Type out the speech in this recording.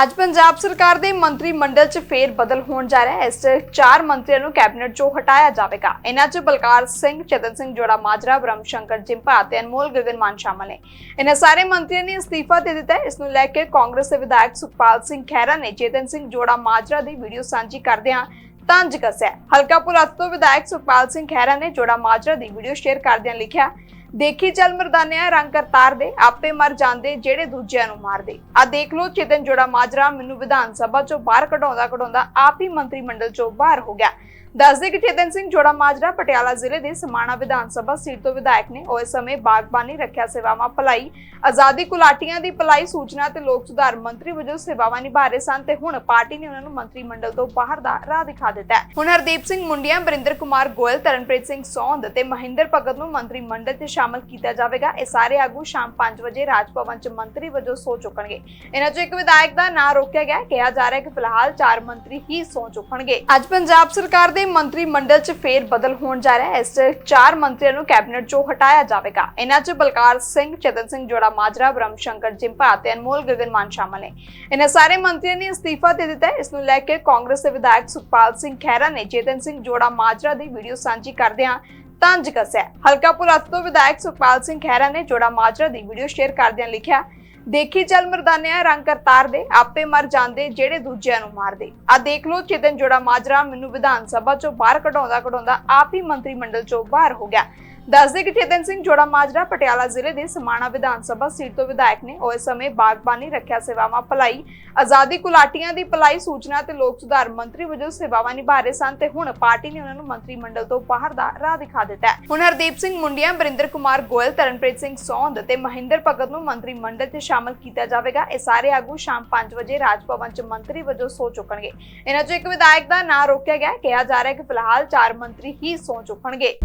ਅੱਜ ਪੰਜਾਬ ਸਰਕਾਰ ਦੇ ਮੰਤਰੀ ਮੰਡਲ 'ਚ ਫੇਰ ਬਦਲ ਹੋਣ ਜਾ ਰਿਹਾ ਹੈ। ਇਸ 'ਚ ਚਾਰ ਮੰਤਰੀਆਂ ਨੂੰ ਕੈਬਨਿਟ 'ਚੋਂ ਹਟਾਇਆ ਜਾਵੇਗਾ। ਇਹਨਾਂ 'ਚ ਬਲਕਾਰ ਸਿੰਘ, ਚਤਨ ਸਿੰਘ ਜੋੜਾ ਮਾਜਰਾ ਬ੍ਰਹਮ ਸ਼ੰਕਰ ਜਿੰਪਾ ਅਤੇ ਅਨਮੋਲ ਗਗਨ ਮਾਨ ਸ਼ਾਮਲ ਨੇ। ਇਹਨਾਂ ਸਾਰੇ ਮੰਤਰੀਆਂ ਨੇ ਅਸਤੀਫਾ ਦੇ ਦਿੱਤਾ ਹੈ। ਇਸ ਨੂੰ ਲੈ ਕੇ ਕਾਂਗਰਸ ਦੇ ਵਿਧਾਇਕ ਸੁਖਪਾਲ ਸਿੰਘ ਖਹਿਰਾ ਨੇ ਚੇਤਨ ਸਿੰਘ ਜੋੜਾ ਮਾਜਰਾ ਦੀ ਵੀਡੀਓ ਸਾਂਝੀ ਕਰਦਿਆਂ ਤੰਜ ਕੱਸਿਆ। ਹਲਕਾ ਪੁਲਤ ਤੋਂ ਵਿਧਾਇਕ ਸੁਖਪਾਲ ਸਿੰਘ ਖਹਿਰਾ ਨੇ ਜੋੜਾ ਮਾਜਰਾ ਦੀ ਵੀਡੀਓ ਸ਼ੇਅਰ ਕਰਦਿਆਂ ਲਿਖਿਆ ਦੇਖੀ ਜਲ ਮਰਦਾਨਿਆ, ਰੰਗ ਕਰਤਾਰ ਦੇ, ਆਪੇ ਮਰ ਜਾਂਦੇ ਜਿਹੜੇ ਦੂਜਿਆਂ ਨੂੰ ਮਾਰਦੇ। ਆ ਦੇਖ ਲਓ ਚੇਤਨ ਜੋੜਾ ਮਾਜਰਾ ਮੈਨੂੰ ਵਿਧਾਨ ਸਭਾ ਚੋਂ ਬਾਹਰ ਕਢਾਉਂਦਾ ਕਢਾਉਂਦਾ ਆਪ ਹੀ ਮੰਤਰੀ ਮੰਡਲ ਚੋਂ ਬਾਹਰ ਹੋ ਗਿਆ। ਦੱਸਦੇ ਕਿ ਚੇਤਨ ਸਿੰਘ ਜੋੜਾ ਮਾਜਰਾ ਪਟਿਆਲਾ ਜ਼ਿਲ੍ਹੇ ਦੇ ਸਮਾਣਾ ਵਿਧਾਨ ਸਭਾ ਸੀਟ ਤੋਂ ਵਿਧਾਇਕ ਨੇ। ਉਹ ਸਮੇਂ ਬਾਗਬਾਨੀ ਰੱਖਿਆ ਸੇਵਾਵਾਂ ਭਲਾਈ, ਆਜ਼ਾਦੀ ਕੁਲਾਟੀਆਂ ਦੀ ਭਲਾਈ ਸੂਚਨਾ ਤੇ ਲੋਕ ਸੁਧਾਰ ਮੰਤਰੀ ਵਜੋਂ ਸੇਵਾਵਾਂ ਨਿਭਾ ਰਹੇ ਸਨ ਤੇ ਹੁਣ ਪਾਰਟੀ ਨੇ ਉਹਨਾਂ ਨੂੰ ਮੰਤਰੀ ਮੰਡਲ ਤੋਂ ਬਾਹਰ ਦਾ ਰਾਹ ਦਿਖਾ ਦਿੱਤਾ ਹੈ। ਹੁਣ ਹਰਦੀਪ ਸਿੰਘ ਮੁੰਡੀਆਂ, ਬਰਿੰਦਰ ਕੁਮਾਰ ਗੋਇਲ, ਤਰਨਪ੍ਰੀਤ ਸਿੰਘ ਸੌਂਦ ਤੇ ਮਹਿੰਦਰ ਭਗਤ ਨੂੰ ਮੰਤਰੀ ਮੰਡਲ 'ਚ ਸ਼ਾਮਲ ਕੀਤਾ ਜਾਵੇਗਾ। ਇਹ ਸਾਰੇ ਆਗੂ ਸ਼ਾਮ 5 ਵਜੇ ਰਾਜ ਭਵਨ 'ਚ ਮੰਤਰੀ ਵਜੋਂ ਸਹੁੰ ਚੁੱਕਣਗੇ। ਇਹਨਾਂ 'ਚੋਂ ਇੱਕ ਵਿਧਾਇਕ ਦਾ ਨਾਂ ਰੋਕਿਆ ਗਿਆ ਕਿਹਾ ਜਾ ਰਿਹਾ ਹੈ ਕਿ ਫਿਲਹਾਲ ਚਾਰ ਮੰਤਰੀ ਹੀ ਸਹੁੰ ਚੁੱਕਣਗੇ। ਅੱਜ ਪੰਜਾਬ ਸਰਕਾਰ ਦੇ ਮੰਤਰੀ ਮੰਡਲ 'ਚ ਫੇਰ ਬਦਲ ਹੋਣ ਜਾ ਰਿਹਾ ਹੈ। ਇਸ 'ਚ ਚਾਰ ਮੰਤਰੀਆਂ ਨੂੰ ਕੈਬਨਿਟ 'ਚੋਂ ਹਟਾਇਆ ਜਾਵੇਗਾ। ਇਹਨਾਂ 'ਚ ਬਲਕਾਰ ਸਿੰਘ, ਚਤਨ ਸਿੰਘ ਜੋੜਾ ਮਾਜਰਾ ਬ੍ਰਹਮ ਸ਼ੰਕਰ ਜਿੰਪਾ ਅਤੇ ਅਨਮੋਲ ਗਗਨ ਸ਼ਾਮਲ ਨੇ। ਇਹਨਾਂ ਸਾਰੇ ਮੰਤਰੀਆਂ ਨੇ ਅਸਤੀਫਾ ਦੇ ਦਿੱਤਾ ਇਸ ਨੂੰ ਲੈ ਕੇ ਕਾਂਗਰਸ ਦੇ ਵਿਧਾਇਕ ਸੁਖਪਾਲ ਸਿੰਘ ਖਹਿਰਾ ਨੇ ਚੇਤਨ ਸਿੰਘ ਜੋੜਾ ਮਾਜਰਾ ਦੀ ਵੀਡੀਓ ਸਾਂਝੀ ਕਰਦਿਆਂ ਤੰਜ ਕੱਸਿਆ। ਹਲਕਾ ਪੁਰਾਤ ਤੋਂ ਵਿਧਾਇਕ ਸੁਖਪਾਲ ਸਿੰਘ ਖਹਿਰਾ ਨੇ ਜੋੜਾ ਮਾਜਰਾ ਦੀ ਵੀਡੀਓ ਸ਼ੇਅਰ ਕਰਦਿਆਂ ਲਿਖਿਆ ਦੇਖੀ ਚੱਲ ਮਰਦਾਨਿਆ, ਰੰਗ ਕਰਤਾਰ ਦੇ, ਆਪੇ ਮਰ ਜਾਂਦੇ ਜਿਹੜੇ ਦੂਜਿਆਂ ਨੂੰ ਮਾਰਦੇ। ਆ ਦੇਖ ਲਓ ਚੇਤਨ ਜੋੜਾ ਮਾਜਰਾ ਮੈਨੂੰ ਵਿਧਾਨ ਸਭਾ ਚੋਂ ਬਾਹਰ ਕਢਾਉਂਦਾ ਕਢਾਉਂਦਾ ਆਪ ਹੀ ਮੰਤਰੀ ਮੰਡਲ ਚੋਂ ਬਾਹਰ ਹੋ ਗਿਆ। ਦੱਸਦੇ ਕਿ ਚੇਤਨ ਸਿੰਘ ਜੋੜਾ ਮਾਜਰਾ ਪਟਿਆਲਾ ਜ਼ਿਲ੍ਹੇ ਦੇ ਸਮਾਣਾ ਵਿਧਾਨ ਸਭਾ ਸੀਟ ਤੋਂ ਵਿਧਾਇਕ ਨੇ ਉਹ ਸਮੇਂ ਬਾਗਬਾਨੀ ਰੱਖਿਆ ਸੇਵਾਵਾਂ ਭਲਾਈ, ਆਜ਼ਾਦੀ ਕੁਲਾਟੀਆਂ ਦੀ ਭਲਾਈ ਸੂਚਨਾ ਤੇ ਲੋਕ ਸੁਧਾਰ ਮੰਤਰੀ ਵਜੋਂ ਸੇਵਾਵਾਂ ਨਿਭਾ ਰਹੇ ਸਨ ਤੇ ਹੁਣ ਪਾਰਟੀ ਨੇ ਉਹਨਾਂ ਨੂੰ ਮੰਤਰੀ ਮੰਡਲ ਤੋਂ ਬਾਹਰ ਦਾ ਰਾਹ ਦਿਖਾ ਦਿੱਤਾ ਹੈ। ਹੁਣ ਹਰਦੀਪ ਸਿੰਘ ਮੁੰਡੀਆਂ ਬਰਿੰਦਰ ਕੁਮਾਰ ਗੋਇਲ, ਤਰਨਪ੍ਰੀਤ ਸਿੰਘ ਸੌਂਦ ਤੇ ਮਹਿੰਦਰ ਭਗਤ ਨੂੰ ਮੰਤਰੀ ਮੰਡਲ 'ਚ ਸ਼ਾਮਲ ਕੀਤਾ ਜਾਵੇਗਾ। ਇਹ ਸਾਰੇ ਆਗੂ ਸ਼ਾਮ 5 ਵਜੇ ਰਾਜ ਭਵਨ 'ਚ ਮੰਤਰੀ ਵਜੋਂ ਸਹੁੰ ਚੁੱਕਣਗੇ। ਇਹਨਾਂ 'ਚੋਂ ਇੱਕ ਵਿਧਾਇਕ ਦਾ ਨਾਂ ਰੋਕਿਆ ਗਿਆ ਕਿਹਾ ਜਾ ਰਿਹਾ ਹੈ ਕਿ ਫਿਲਹਾਲ ਚਾਰ ਮੰਤਰੀ ਹੀ ਸਹੁੰ ਚੁੱਕਣਗੇ।